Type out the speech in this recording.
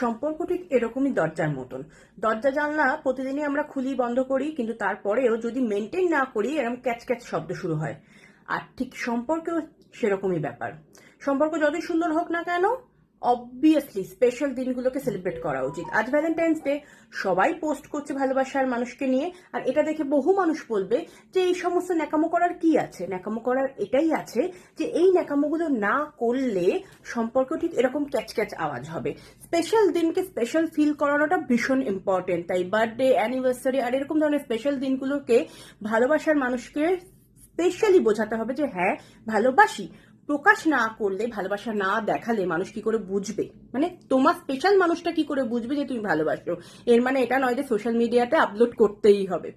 সম্পর্ক ঠিক এরকমই দরজার মতন। দরজা জানলা প্রতিদিনই আমরা খুলি, বন্ধ করি, কিন্তু তারপরেও যদি মেনটেন না করি এরকম ক্যাচ ক্যাচ শব্দ শুরু হয়। আর ঠিক সম্পর্কেও সেরকমই ব্যাপার। সম্পর্ক যতই সুন্দর হোক না কেন অবভিয়াসলি স্পেশাল দিনগুলোকে সেলিব্রেট করা উচিত। আজ ভ্যালেন্টাইন্স ডে সবাই পোস্ট করছে ভালোবাসার মানুষকে নিয়ে, আর এটা দেখে বহু মানুষ বলবে যে এই সমস্ত ন্যাকামো করার কি আছে? ন্যাকামো করার এটাই আছে যে এই ন্যাকামোগুলো না করলে সম্পর্ক ঠিক এরকম ক্যাচ ক্যাচ আওয়াজ হবে। স্পেশাল দিনকে স্পেশাল ফিল করানোটা ভীষণ ইম্পর্টেন্ট তাই বার্থডে অ্যানিভার্সারি আর এরকম ধরনের স্পেশাল দিনগুলোকে ভালোবাসার মানুষকে স্পেশালি বোঝাতে হবে যে হ্যাঁ ভালোবাসি। প্রকাশ না করলে, ভালোবাসা না দেখালে মানুষ কি করে বুঝবে? মানে তোমার স্পেশাল মানুষটা কি করে বুঝবে যে তুমি ভালোবাসো? এর মানে এটা নয় যে সোশ্যাল মিডিয়াতে আপলোড করতেই হবে।